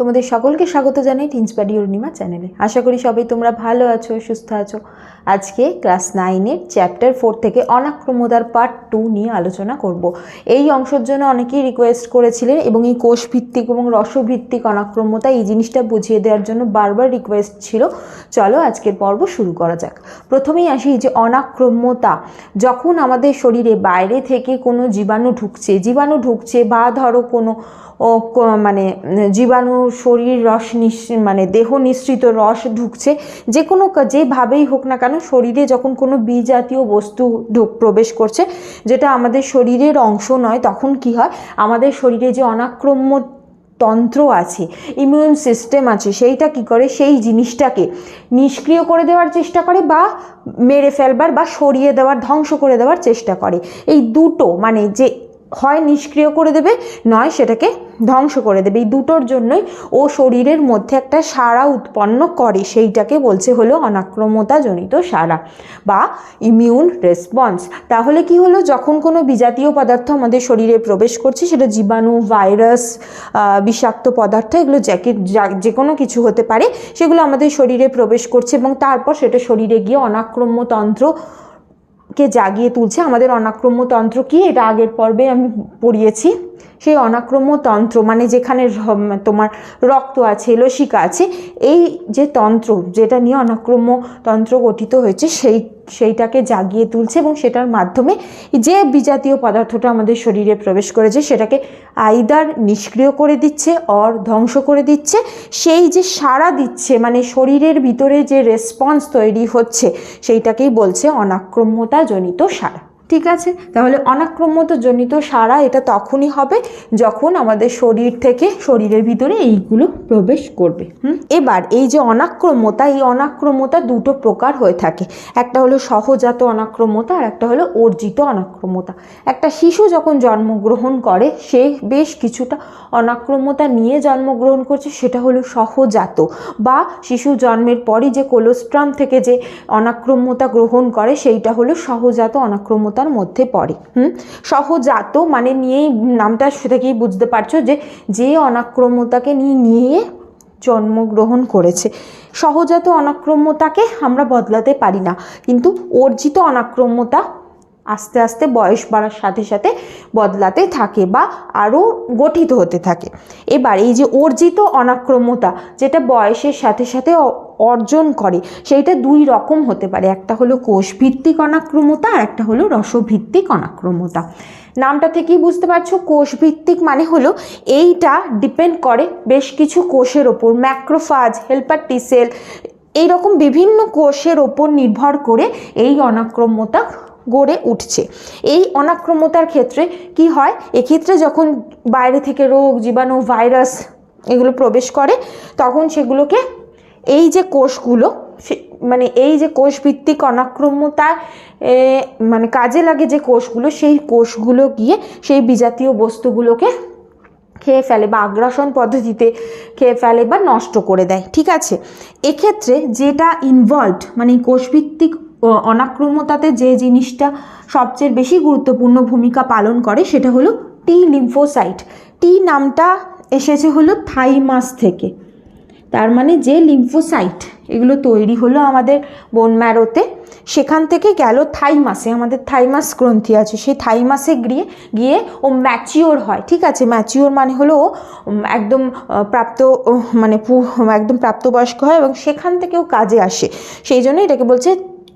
তোমাদের সকলকে স্বাগত জানাই টিন্সবাডি অরুণিমা চ্যানেলে আশা করি সবাই তোমরা ভালো আছো, সুস্থ আছো। আজকে ক্লাস নাইনের চ্যাপ্টার ফোর থেকে অনাক্রমতার পার্ট টু নিয়ে আলোচনা করব। এই অংশের জন্য অনেকেই রিকোয়েস্ট করেছিলেন এবং এই কোষভিত্তিক এবং রসভিত্তিক অনাক্রম্যতা এই জিনিসটা বুঝিয়ে দেওয়ার জন্য বারবার রিকোয়েস্ট ছিল। চলো আজকের পর্ব শুরু করা যাক। প্রথমেই আসি যে অনাক্রম্যতা যখন আমাদের শরীরে বাইরে থেকে কোনো জীবাণু ঢুকছে জীবাণু ঢুকছে বা ধরো কোনো, ও মানে জীবাণু শরীর রস নিঃ মানে দেহ নিঃসৃত রস ঢুকছে, যে কোনো যেভাবেই হোক না কেন শরীরে যখন কোনো বিজাতীয় বস্তু প্রবেশ করছে, যেটা আমাদের শরীরের অংশ নয়, তখন কি হয়? আমাদের শরীরে যে অনাক্রম্য তন্ত্র আছে ইমিউন সিস্টেম আছে, সেইটা কি করে? সেই জিনিসটাকে নিষ্ক্রিয় করে দেওয়ার চেষ্টা করে বা মেরে ফেলবার বা সরিয়ে দেওয়ার, ধ্বংস করে দেওয়ার চেষ্টা করে। এই দুটো মানে যে হয় নিষ্ক্রিয় করে দেবে, নয় সেটাকে ধ্বংস করে দেবে। এই দুটোর জন্যই ও শরীরের মধ্যে একটা সারা উৎপন্ন করে, সেইটাকে বলছে হলো অনাক্রমতাজনিত সারা বা ইমিউন রেসপন্স তাহলে কি হলো? যখন কোনো বিজাতীয় পদার্থ আমাদের শরীরে প্রবেশ করছে, সেটা জীবাণু, ভাইরাস বিষাক্ত পদার্থ, এগুলো যাকে যে কোনো কিছু হতে পারে, সেগুলো আমাদের শরীরে প্রবেশ করছে এবং তারপর সেটা শরীরে গিয়ে অনাক্রম্যতন্ত্র কে জাগিয়ে তুলছে আমাদের অনাক্রম্যতন্ত্র কি? এটা আগের পর্বে আমি পড়িয়েছি। সেই অনাক্রম্যতন্ত্র মানে যেখানে তোমার রক্ত আছে, লসিকা আছে, এই যে তন্ত্র যেটা নিয়ে অনাক্রম্যতন্ত্র গঠিত হয়েছে, সেই, সেইটাকে জাগিয়ে তুলছে এবং সেটার মাধ্যমে যে বিজাতীয় পদার্থটা আমাদের শরীরে প্রবেশ করেছে, সেটাকে আইদার নিষ্ক্রিয় করে দিচ্ছে, অর ধ্বংস করে দিচ্ছে, সেই যে সাড়া দিচ্ছে মানে শরীরের ভিতরে যে রেসপন্স তৈরি হচ্ছে, সেইটাকেই বলছে অনাক্রম্যতাজনিত সাড়া। ঠিক আছে? তাহলে অনাক্রম্যত জনিত সাড়া এটা তখনই হবে যখন আমাদের শরীর থেকে শরীরের ভিতরে এইগুলো প্রবেশ করবে। এবার এই যে অনাক্রম্যতা এই অনাক্রম্যতা দুটো প্রকার হয়ে থাকে। একটা হলো সহজাত অনাক্রম্যতা আর একটা হলো অর্জিত অনাক্রম্যতা একটা শিশু যখন জন্মগ্রহণ করে, সে বেশ কিছুটা অনাক্রম্যতা নিয়ে জন্মগ্রহণ করছে, সেটা হলো সহজাত। বা শিশু জন্মের পরই যে কোলোস্ট্রাম থেকে যে অনাক্রম্যতা গ্রহণ করে, সেইটা হলো সহজাত অনাক্রম্যতার মধ্যে পড়ে, হুম? সহজাত মানে নিয়েই নামটা থেকেই বুঝতে পারছ যে যে অনাক্রম্যতাকে নিয়ে নিয়ে জন্মগ্রহণ করেছে। সহজাত অনাক্রম্যতাকে আমরা বদলাতে পারি না, কিন্তু অর্জিত অনাক্রম্যতা আস্তে আস্তে বয়স বাড়ার সাথে সাথে বদলাতে থাকে বা আরও গঠিত হতে থাকে। এবার এই যে অর্জিত অনাক্রম্যতা, যেটা বয়সের সাথে সাথে অর্জন করে। সেইটা দুই রকম হতে পারে। একটা হলো কোষভিত্তিক অনাক্রম্যতা আর একটা হলো রসভিত্তিক অনাক্রমতা। নামটা থেকেই বুঝতে পারছ। কোষভিত্তিক মানে হলো এইটা ডিপেন্ড করে বেশ কিছু কোষের ওপর। ম্যাক্রোফাজ হেল্পার টিসেল এইরকম বিভিন্ন কোষের ওপর নির্ভর করে এই অনাক্রম্যতা গড়ে উঠছে। এই অনাক্রম্যতার ক্ষেত্রে কি হয়? এক্ষেত্রে যখন বাইরে থেকে রোগ, জীবাণু, ভাইরাস এগুলো প্রবেশ করে, তখন সেগুলোকে এই যে কোষগুলো মানে এই যে কোষভিত্তিক অনাক্রম্যতা মানে কাজে লাগে যে কোষগুলো, সেই কোষগুলো গিয়ে সেই বিজাতীয় বস্তুগুলোকে খেয়ে ফেলে বা আগ্রাসন পদ্ধতিতে খেয়ে ফেলে বা নষ্ট করে দেয়, ঠিক আছে? এক্ষেত্রে যেটা ইনভলভড মানে কোষভিত্তিক অনাক্রম্যতাতে যে জিনিসটা সবচেয়ে বেশি গুরুত্বপূর্ণ ভূমিকা পালন করে সেটা হলো টি লিম্ফোসাইট টি নামটা এসেছে হলো থাইমাস থেকে। তার মানে যে লিম্ফোসাইট এগুলো তৈরি হলো আমাদের বোন ম্যারোতে সেখান থেকে গেল থাইমাসে আমাদের থাইমাস গ্রন্থি আছে, সেই থাইমাসে গিয়ে গিয়ে ও ম্যাচিওর হয়, ঠিক আছে? ম্যাচিওর মানে হলো একদম প্রাপ্ত মানে একদম প্রাপ্তবয়স্ক হয় এবং সেখান থেকেও কাজে আসে। সেই জন্য এটাকে বলছে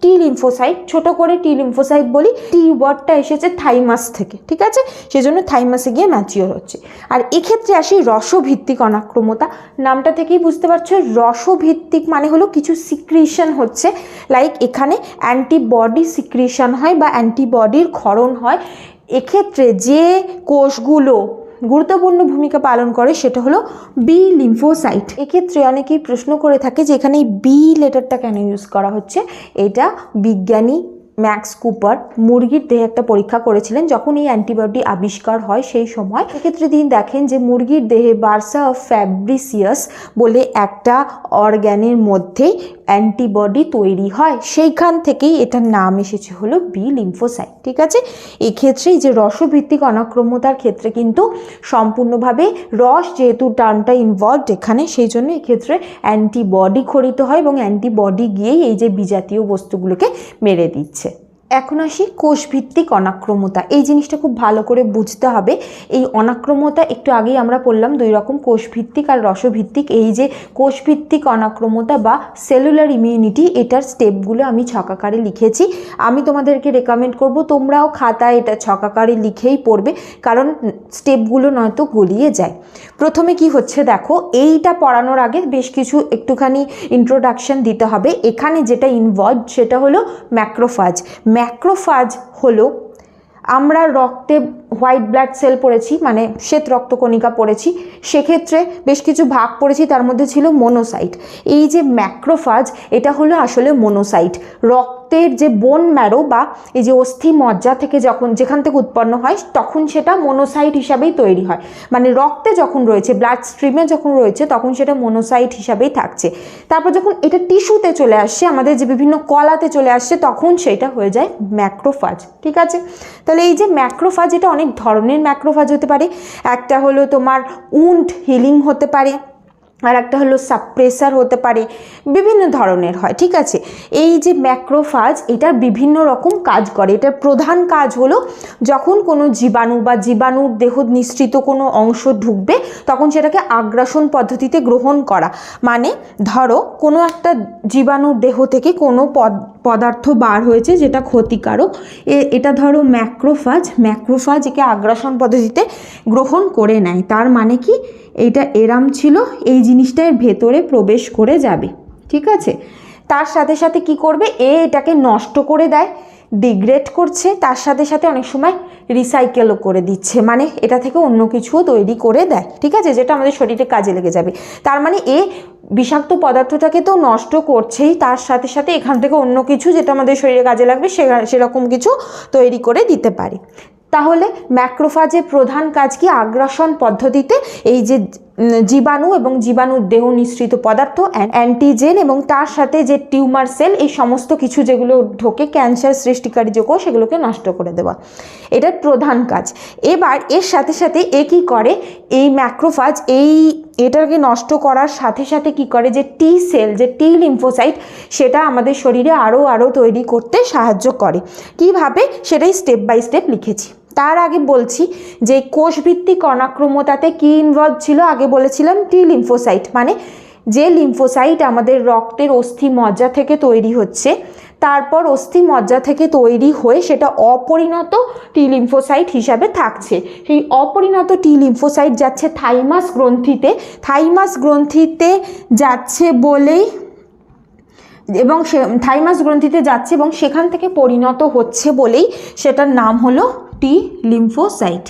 টি লিম্ফোসাইট ছোট করে টি লিম্ফোসাইট বলি টি ওয়ার্ডটা এসেছে থাইমাস থেকে, ঠিক আছে? সেজন্য থাইমাসে গিয়ে ম্যাচিওর হচ্ছে। আর এক্ষেত্রে আসি রসভিত্তিক অনাক্রমতা। নামটা থেকেই বুঝতে পারছ, রসভিত্তিক মানে হলো কিছু সিক্রিশন হচ্ছে। লাইক এখানে অ্যান্টিবডি সিক্রিশন হয় বা অ্যান্টিবডির ক্ষরণ হয়। এক্ষেত্রে যে কোষগুলো গুরুত্বপূর্ণ ভূমিকা পালন করে সেটা হলো বি লিম্ফোসাইট এক্ষেত্রে অনেকেই প্রশ্ন করে থাকে যে এখানে বি লেটারটা কেন ইউজ করা হচ্ছে? এটা বিজ্ঞানী ম্যাক্স কুপার মুরগির দেহে একটা পরীক্ষা করেছিলেন যখন এই অ্যান্টিবডি আবিষ্কার হয় সেই সময়। সেক্ষেত্রে তিনি দেখেন যে মুরগির দেহে বার্সা ফ্যাব্রিসিয়াস বলে একটা অর্গ্যানের মধ্যে অ্যান্টিবডি তৈরি হয়। সেইখান থেকেই এটার নাম এসেছে হলো বি লিম্ফোসাইট ঠিক আছে? এক্ষেত্রে যে রসভিত্তিক অনাক্রম্যতার ক্ষেত্রে কিন্তু সম্পূর্ণভাবে রস যেহেতু টার্মটা ইনভলভড এখানে, সেই জন্য এক্ষেত্রে অ্যান্টিবডি খরিত হয় এবং অ্যান্টিবডি গিয়েই এই যে বিজাতীয় বস্তুগুলোকে মেরে দিচ্ছে। এখন আসি কোষভিত্তিক অনাক্রমতা। এই জিনিসটা খুব ভালো করে বুঝতে হবে। এই অনাক্রমতা একটু আগেই আমরা পড়লাম দুই রকম কোষভিত্তিক আর রসভিত্তিক। এই যে কোষভিত্তিক অনাক্রমতা বা সেলুলার ইমিউনিটি, এটার স্টেপগুলো আমি ছকাকারে লিখেছি। আমি তোমাদেরকে রেকমেন্ড করব, তোমরাও খাতায় এটা ছকাকারে লিখেই পড়বে, কারণ স্টেপগুলো নয়তো গলিয়ে যায়। প্রথমে কি হচ্ছে দেখো, এইটা পড়ানোর আগে বেশ কিছু একটুখানি ইন্ট্রোডাকশন দিতে হবে। এখানে যেটা ইনভলভ সেটা হলো ম্যাক্রোফাজ ম্যাক্রোফাজ হলো আমরা রক্তে হোয়াইট ব্লাড সেল পড়েছি মানে শ্বেত রক্তকণিকা পড়েছি, সেক্ষেত্রে বেশ কিছু ভাগ পড়েছি, তার মধ্যে ছিল মোনোসাইট এই যে ম্যাক্রোফাজ এটা হলো আসলে মোনোসাইট রক্তের যে বোন ম্যারো বা এই যে অস্থি মজ্জা থেকে যখন যেখান থেকে উৎপন্ন হয়, তখন সেটা মোনোসাইট হিসাবেই তৈরি হয়। মানে রক্তে যখন রয়েছে ব্লাড স্ট্রিমে যখন রয়েছে, তখন সেটা মোনোসাইট হিসাবেই থাকছে। তারপর যখন এটা টিস্যুতে চলে আসছে, আমাদের যে বিভিন্ন কলাতে চলে আসছে, তখন সেটা হয়ে যায় ম্যাক্রোফাজ ঠিক আছে? তাহলে এই যে ম্যাক্রোফাজ এটা অনেক ধরনের ম্যাক্রোফাজ হতে পারে। একটা হলো তোমার উন্ড হিলিং হতে পারে। আর একটা হলো সাপ্রেসার হতে পারে, বিভিন্ন ধরনের হয়, ঠিক আছে? এই যে ম্যাক্রোফাজ এটা বিভিন্ন রকম কাজ করে। এটার প্রধান কাজ হলো, যখন কোনো জীবাণু বা জীবাণুর দেহ নিঃসৃত কোনো অংশ ঢুকবে, তখন সেটাকে আগ্রাসন পদ্ধতিতে গ্রহণ করা। মানে ধরো, কোনো একটা জীবাণুর দেহ থেকে কোনো পদ, পদার্থ বার হয়েছে যেটা ক্ষতিকারক। এটা ধরো ম্যাক্রোফাজ ম্যাক্রোফাজ একে আগ্রাসন পদ্ধতিতে গ্রহণ করে নেয়। তার মানে কি? এইটা এরাম ছিল, এই জিনিসটা এর ভেতরে প্রবেশ করে যাবে, ঠিক আছে? তার সাথে সাথে কি করবে? এ এটাকে নষ্ট করে দেয়, ডিগ্রেড করছে, তার সাথে সাথে অনেক সময় রিসাইকেলও করে দিচ্ছে মানে এটা থেকে অন্য কিছুও তৈরি করে দেয়, ঠিক আছে? যেটা আমাদের শরীরে কাজে লেগে যাবে। তার মানে এ বিষাক্ত পদার্থটাকে তো নষ্ট করছেই, তার সাথে সাথে এখান থেকে অন্য কিছু যেটা আমাদের শরীরে কাজে লাগবে সে সেরকম কিছু তৈরি করে দিতে পারে। তাহলে ম্যাক্রোফাজের প্রধান কাজ কি আগ্রাসন পদ্ধতিতে এই যে জীবাণু এবং জীবাণুর দেহ নিঃসৃত পদার্থ অ্যান্টিজেন এবং তার সাথে যে টিউমার সেল, এই সমস্ত কিছু যেগুলো ঢোকে ক্যান্সার সৃষ্টিকারী যে কোষ, সেগুলোকে নষ্ট করে দেওয়া। এটার প্রধান কাজ। এবার এর সাথে সাথে এ কী করে? এই ম্যাক্রোফাজ, এই এটাকে নষ্ট করার সাথে সাথে কি করে? যে টি সেল, যে টি লিম্ফোসাইট, সেটা আমাদের শরীরে আরও আরও তৈরি করতে সাহায্য করে। কীভাবে? সেটাই স্টেপ বাই স্টেপ লিখেছি। তার আগে বলছি যে কোষভিত্তিক অনাক্রমতাতে কি ইনভলভ ছিল? আগে বলেছিলাম টি লিম্ফোসাইট মানে যে লিম্ফোসাইট আমাদের রক্তের অস্থি মজ্জা থেকে তৈরি হচ্ছে, তারপর অস্থি মজ্জা থেকে তৈরি হয়ে সেটা অপরিণত টি লিম্ফোসাইট হিসাবে থাকছে। সেই অপরিণত টি লিম্ফোসাইট যাচ্ছে থাইমাস গ্রন্থিতে। থাইমাস গ্রন্থিতে যাচ্ছে বলেই এবং সে থাইমাস গ্রন্থিতে যাচ্ছে এবং সেখান থেকে পরিণত হচ্ছে বলেই সেটার নাম হলো টি লিম্ফোসাইট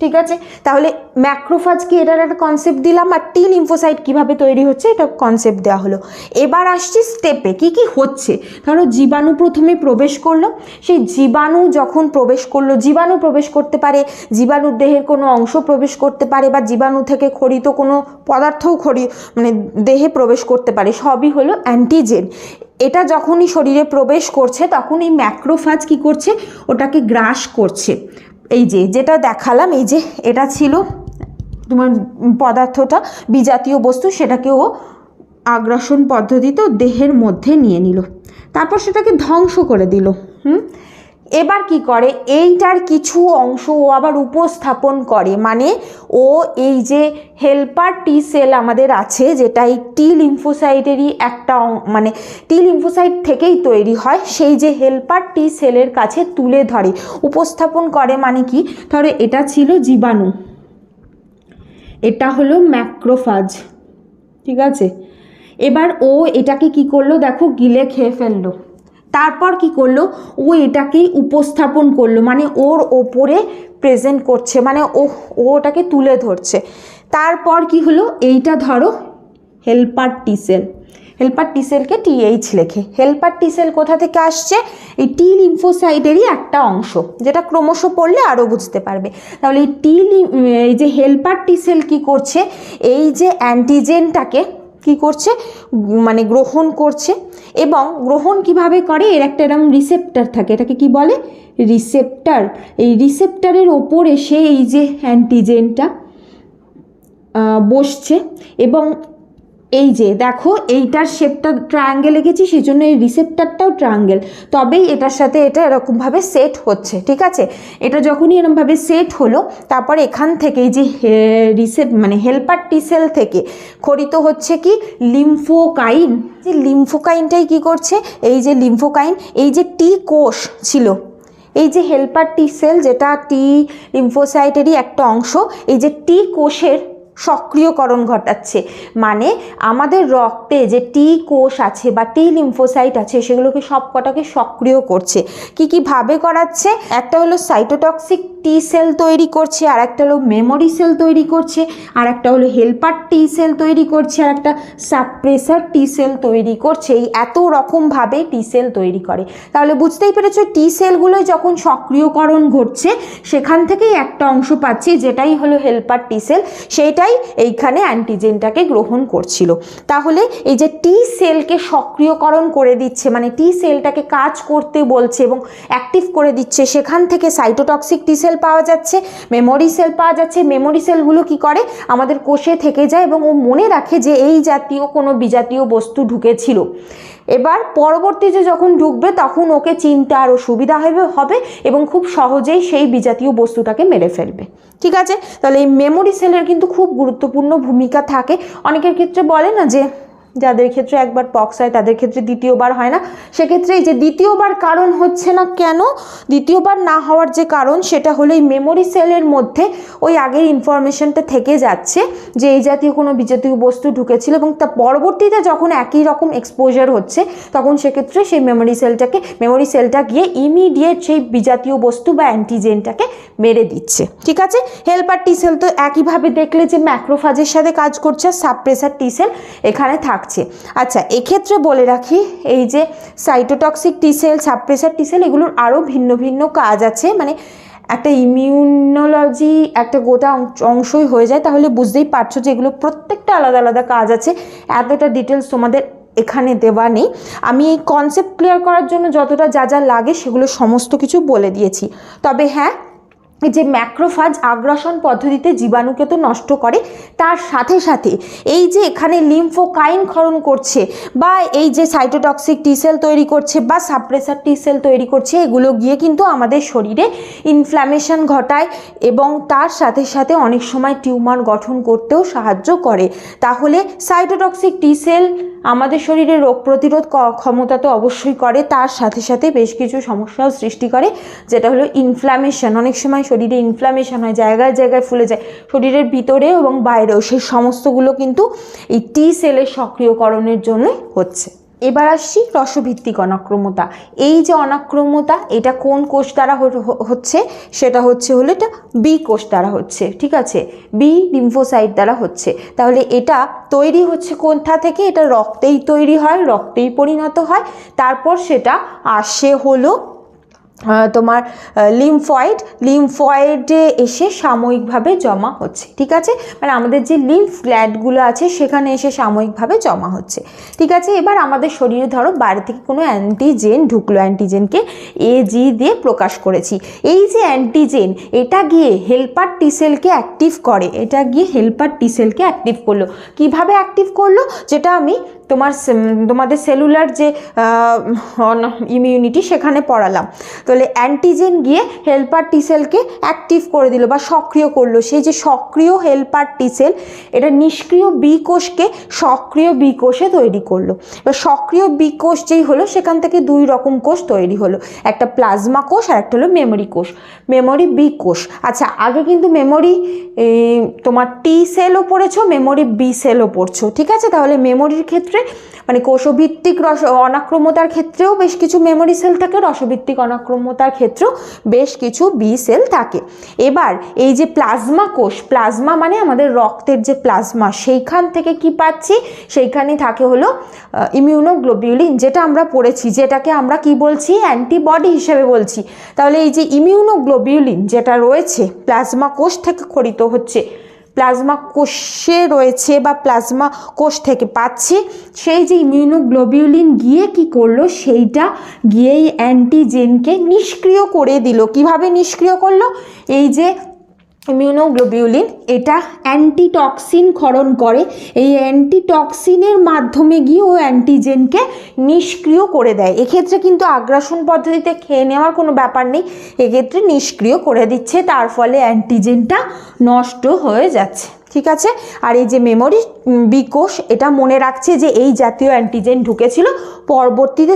ঠিক আছে? তাহলে ম্যাক্রোফাজ কি এটার একটা কনসেপ্ট দিলাম আর টি লিম্ফোসাইট কীভাবে তৈরি হচ্ছে এটা কনসেপ্ট দেওয়া হলো। এবার আসছি স্টেপে কি কি হচ্ছে? ধরো জীবাণু প্রথমে প্রবেশ করল, সেই জীবাণু যখন প্রবেশ করল, জীবাণু প্রবেশ করতে পারে, জীবাণুর দেহের কোনো অংশ প্রবেশ করতে পারে বা জীবাণু থেকে খরিত কোনো পদার্থও খরি মানে দেহে প্রবেশ করতে পারে, সবই হলো অ্যান্টিজেন এটা যখনই শরীরে প্রবেশ করছে তখন এই ম্যাক্রোফাজ কি করছে? ওটাকে গ্রাস করছে। এই যে, যেটা দেখালাম, এই যে এটা ছিল তোমার পদার্থটা, বিজাতীয় বস্তু সেটাকেও আগ্রাসন পদ্ধতিতে দেহের মধ্যে নিয়ে নিল। তারপর সেটাকে ধ্বংস করে দিল, হুম? এবার কি করে? এইটার কিছু অংশ ও আবার উপস্থাপন করে। মানে ও এই যে হেল্পার টি সেল আমাদের আছে, যেটা এই টি লিম্ফোসাইটেরই একটা মানে টি লিম্ফোসাইট থেকেই তৈরি হয়, সেই যে হেল্পার টি সেলের কাছে তুলে ধরে। উপস্থাপন করে মানে কি? ধরো এটা ছিল জীবাণু। এটা হলো ম্যাক্রোফাজ ঠিক আছে? এবার ও এটাকে কি করল? দেখো গিলে খেয়ে ফেলল। তারপর কি করল? ও এটাকেই উপস্থাপন করল মানে ওর ওপরে প্রেজেন্ট করছে মানে ও ওটাকে তুলে ধরছে। তারপর কি হলো? এইটা ধরো helper T cell helper T সেলকে TH লেখে। হেল্পার টি সেল কোথা থেকে আসছে? এই টি লিম্ফোসাইটেরই একটা অংশ, যেটা ক্রমশ পড়লে আরও বুঝতে পারবে। তাহলে এই টি এই যে হেল্পার টি সেল কী করছে? এই যে অ্যান্টিজেনটাকে কি করছে? মানে গ্রহণ করছে। এবং গ্রহণ কীভাবে করে, এর একটা এরকম রিসেপ্টার থাকে। এটাকে কি বলে? রিসেপ্টার এই রিসেপ্টারের ওপরে সে এই যে অ্যান্টিজেনটা বসছে এবং এই যে, দেখো, এইটার শেপটা ট্রায়াঙ্গেল এঁকেছি সেই জন্য এই রিসেপ্টারটাও ট্রায়াঙ্গেল তবেই এটার সাথে এটা এরকমভাবে সেট হচ্ছে, ঠিক আছে? এটা যখনই এরকমভাবে সেট হলো, তারপর এখান থেকে এই যে রিসেপ মানে হেল্পার টিসেল থেকে খরিত হচ্ছে কি? লিম্ফোকাইন যে লিম্ফোকাইনটাই কি করছে? এই যে লিম্ফোকাইন এই যে টি কোষ ছিল, এই যে হেল্পার টি সেল যেটা টি লিম্ফোসাইটেরই একটা অংশ, এই যে টি কোষের সক্রিয়করণ ঘটাচ্ছে। মানে আমাদের রক্তে যে টি কোষ আছে বা টি লিম্ফোসাইট আছে, সেগুলোকে সব কটাকে সক্রিয় করছে। কি কি ভাবে করাচ্ছে? একটা হলো সাইটোটক্সিক টি সেল তৈরি করছে আর একটা হলো মেমোরি সেল তৈরি করছে আর একটা হলো হেল্পার টি সেল তৈরি করছে আর একটা সাপ্রেসার টি সেল তৈরি করছে। এই এত রকমভাবে টি সেল তৈরি করে। তাহলে বুঝতেই পেরেছ টি সেলগুলো যখন সক্রিয়করণ ঘটছে, সেখান থেকেই একটা অংশ পাচ্ছি, যেটাই হলো হেল্পার টি সেল সেইটাই এইখানে অ্যান্টিজেনটাকে গ্রহণ করছিল। তাহলে এই যে টি সেলকে সক্রিয়করণ করে দিচ্ছে মানে টি সেলটাকে কাজ করতে বলছে এবং অ্যাক্টিভ করে দিচ্ছে, সেখান থেকে সাইটোটক্সিক টি সেল পাওয়া যাচ্ছে মেমোরি সেল পাওয়া যাচ্ছে মেমোরি সেলগুলো কি করে? আমাদের কোষে থেকে যায় এবং ও মনে রাখে যে এই জাতীয় কোনো বিজাতীয় বস্তু ঢুকেছিল। এবার পরবর্তীতে যখন ঢুকবে, তখন ওকে চিনতে আরও সুবিধা হবে হবে এবং খুব সহজেই সেই বিজাতীয় বস্তুটাকে মেরে ফেলবে। ঠিক আছে? তাহলে এই মেমোরি সেলের কিন্তু খুব গুরুত্বপূর্ণ ভূমিকা থাকে। অনেকের ক্ষেত্রে বলে না যে যাদের ক্ষেত্রে একবার পক্স হয়, তাদের ক্ষেত্রে দ্বিতীয়বার হয় না। সেক্ষেত্রে এই যে দ্বিতীয়বার কারণ হচ্ছে না কেন? দ্বিতীয়বার না হওয়ার যে কারণ, সেটা হলো এই মেমোরি সেলের মধ্যে ওই আগের ইনফরমেশনটা থেকে যাচ্ছে যে এই জাতীয় কোনো বিজাতীয় বস্তু ঢুকেছিল এবং তা পরবর্তীতে যখন একই রকম এক্সপোজার হচ্ছে, তখন সেক্ষেত্রে সেই মেমোরি সেলটাকে মেমোরি সেলটা গিয়ে ইমিডিয়েট সেই বিজাতীয় বস্তু বা অ্যান্টিজেনটাকে মেরে দিচ্ছে। ঠিক আছে? হেল্পার টি সেল তো একইভাবে দেখলে যে ম্যাক্রোফাজের সাথে কাজ করছে সাবপ্রেসার টি সেল এখানে থাকছে আচ্ছা এক্ষেত্রে বলে রাখি, এই যে cytotoxic T cell suppressor T cell এগুলোর আরও ভিন্ন ভিন্ন কাজ আছে। মানে একটা ইমিউনোলজি একটা গোটা অংশই হয়ে যায়। তাহলে বুঝতেই পারছ যে এগুলো প্রত্যেকটা আলাদা আলাদা কাজ আছে। এতটা ডিটেলস তোমাদের এখানে দেওয়া নেই। আমি এই কনসেপ্ট ক্লিয়ার করার জন্য যতটা যা যা লাগে সেগুলো সমস্ত কিছু বলে দিয়েছি। তবে হ্যাঁ যে ম্যাক্রোফাজ আগ্রাসন পদ্ধতিতে জীবাণুকে তো নষ্ট করে, তার সাথে সাথে এই যে এখানে লিম্ফোকাইন ক্ষরণ করছে বা এই যে সাইটোটক্সিক টি সেল তৈরি করছে বা সাপ্রেসার টি সেল তৈরি করছে, এগুলো গিয়ে কিন্তু আমাদের শরীরে ইনফ্ল্যামেশন ঘটায় এবং তার সাথে সাথে অনেক সময় টিউমার গঠন করতেও সাহায্য করে। তাহলে সাইটোটক্সিক টি সেল আমাদের শরীরে রোগ প্রতিরোধ ক্ষমতা তো অবশ্যই করে, তার সাথে সাথে বেশ কিছু সমস্যাও সৃষ্টি করে, যেটা হলো ইনফ্ল্যামেশন অনেক সময় শরীরে ইনফ্ল্যামেশন হয়, জায়গায় জায়গায় ফুলে যায়। শরীরের ভিতরে এবং বাইরেও সেই সমস্তগুলো কিন্তু এই টি সেলের সক্রিয়করণের জন্যই হচ্ছে। এবার আসছি রসভিত্তিক অনাক্রমতা। এই যে অনাক্রমতা, এটা কোন কোষ দ্বারা হচ্ছে? সেটা হচ্ছে হলো এটা বি কোষ দ্বারা হচ্ছে, ঠিক আছে? বি লিম্ফোসাইট দ্বারা হচ্ছে। তাহলে এটা তৈরি হচ্ছে কোথা থেকে? এটা রক্তেই তৈরি হয়, রক্তেই পরিণত হয়। তারপর সেটা আসে হলো তোমার লিমফয়েড লিমফয়েডে এসে সাময়িকভাবে জমা হচ্ছে, ঠিক আছে? মানে আমাদের যে লিম্ফ গ্ল্যাডগুলো আছে, সেখানে এসে সাময়িকভাবে জমা হচ্ছে, ঠিক আছে? এবার আমাদের শরীরে ধরো বাইরে থেকে কোনো অ্যান্টিজেন ঢুকলো অ্যান্টিজেনকে এ জি দিয়ে প্রকাশ করেছি। এই যে অ্যান্টিজেন এটা গিয়ে হেল্পার টিসেলকে অ্যাক্টিভ করে, এটা গিয়ে হেল্পার টিসেলকে অ্যাক্টিভ করল। কীভাবে অ্যাক্টিভ করল? যেটা আমি তোমার তোমাদের সেলুলার যে ইমিউনিটি সেখানে পড়ালাম। তাহলে অ্যান্টিজেন গিয়ে হেল্পার টিসেলকে অ্যাক্টিভ করে দিল বা সক্রিয় করল। সেই যে সক্রিয় হেল্পার টিসেল এটা নিষ্ক্রিয় বি কোষকে সক্রিয় বি কোষে তৈরি করল। এবার সক্রিয় বি কোষ যেই হলো, সেখান থেকে দুই রকম কোষ তৈরি হলো। একটা প্লাজমা কোষ আর একটা হলো মেমোরি কোষ। মেমোরি বি কোষ। আচ্ছা আগে কিন্তু মেমোরি তোমার টি সেলও পড়েছো মেমোরি বি সেলও পড়ছো। ঠিক আছে? তাহলে মেমোরির ক্ষেত্রে ক্ষেত্রে মানে কোষভিত্তিক রস অনাক্রম্যতার ক্ষেত্রেও বেশ কিছু মেমোরি সেল থাকে, রসভিত্তিক অনাক্রম্যতার ক্ষেত্রেও বেশ কিছু বি সেল থাকে। এবার এই যে প্লাজমা কোষ প্লাজমা মানে আমাদের রক্তের যে প্লাজমা সেইখান থেকে কি পাচ্ছি? সেইখানে থাকে হলো ইমিউনোগ্লোবিউলিন যেটা আমরা পড়েছি, যেটাকে আমরা কি বলছি? অ্যান্টিবডি হিসেবে বলছি। তাহলে এই যে ইমিউনোগ্লোবিউলিন যেটা রয়েছে প্লাজমা কোষ থেকে খরিত হচ্ছে প্লাজমা কোষে রয়েছে বা প্লাজমা কোষ থেকে পাচ্ছি, সেই যে ইমিউনোগ্লোবিউলিন গিয়ে কি করল, সেইটা গিয়েই অ্যান্টিজেনকে নিষ্ক্রিয় করে দিল। কীভাবে নিষ্ক্রিয় করল? এই যে ইমিউনোগ্লোবিউলিন, এটা অ্যান্টিটক্সিন ক্ষরণ করে। এই অ্যান্টিটক্সিনের মাধ্যমে গিয়ে ও অ্যান্টিজেনকে নিষ্ক্রিয় করে দেয়। এক্ষেত্রে কিন্তু আগ্রাসন পদ্ধতিতে খেয়ে নেওয়ার কোনো ব্যাপার নেই। এক্ষেত্রে নিষ্ক্রিয় করে দিচ্ছে, তার ফলে অ্যান্টিজেনটা নষ্ট হয়ে যাচ্ছে। ঠিক আছে? আর এই যে মেমোরি বিকোষ এটা মনে রাখছে যে এই জাতীয় অ্যান্টিজেন ঢুকেছিল। পরবর্তীতে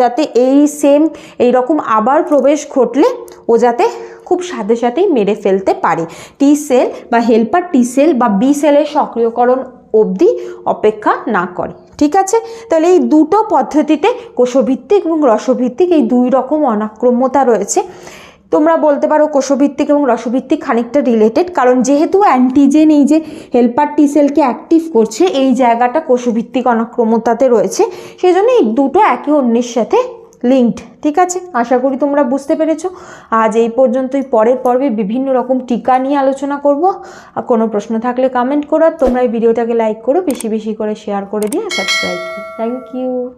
যাতে এই সেম এই রকম আবার প্রবেশ ঘটলে ও যাতে খুব সাথে সাথেই মেরে ফেলতে পারে। টি সেল বা হেল্পার টি সেল বা বি সেলের সক্রিয়করণ অবধি অপেক্ষা না করে, ঠিক আছে? তাহলে এই দুটো পদ্ধতিতে কোষভিত্তিক এবং রসভিত্তিক এই দুই রকম অনাক্রম্যতা রয়েছে। তোমরা বলতে পারো কোষভিত্তিক এবং রসভিত্তিক খানিকটা রিলেটেড কারণ যেহেতু অ্যান্টিজেন এই যে হেল্পার টি সেলকে অ্যাক্টিভ করছে, এই জায়গাটা কোষভিত্তিক অনাক্রমতাতে রয়েছে। সেই জন্য এই দুটো একে অন্যের সাথে লিঙ্কড ঠিক আছে? আশা করি তোমরা বুঝতে পেরেছ। আজ এই পর্যন্তই, পরের পর্বে বিভিন্ন রকম টিকা নিয়ে আলোচনা করব। আর কোনো প্রশ্ন থাকলে কমেন্ট করো। তোমরা এই ভিডিওটাকে লাইক করো, বেশি বেশি করে শেয়ার করে দিয়ে সাবস্ক্রাইব করো। Thank you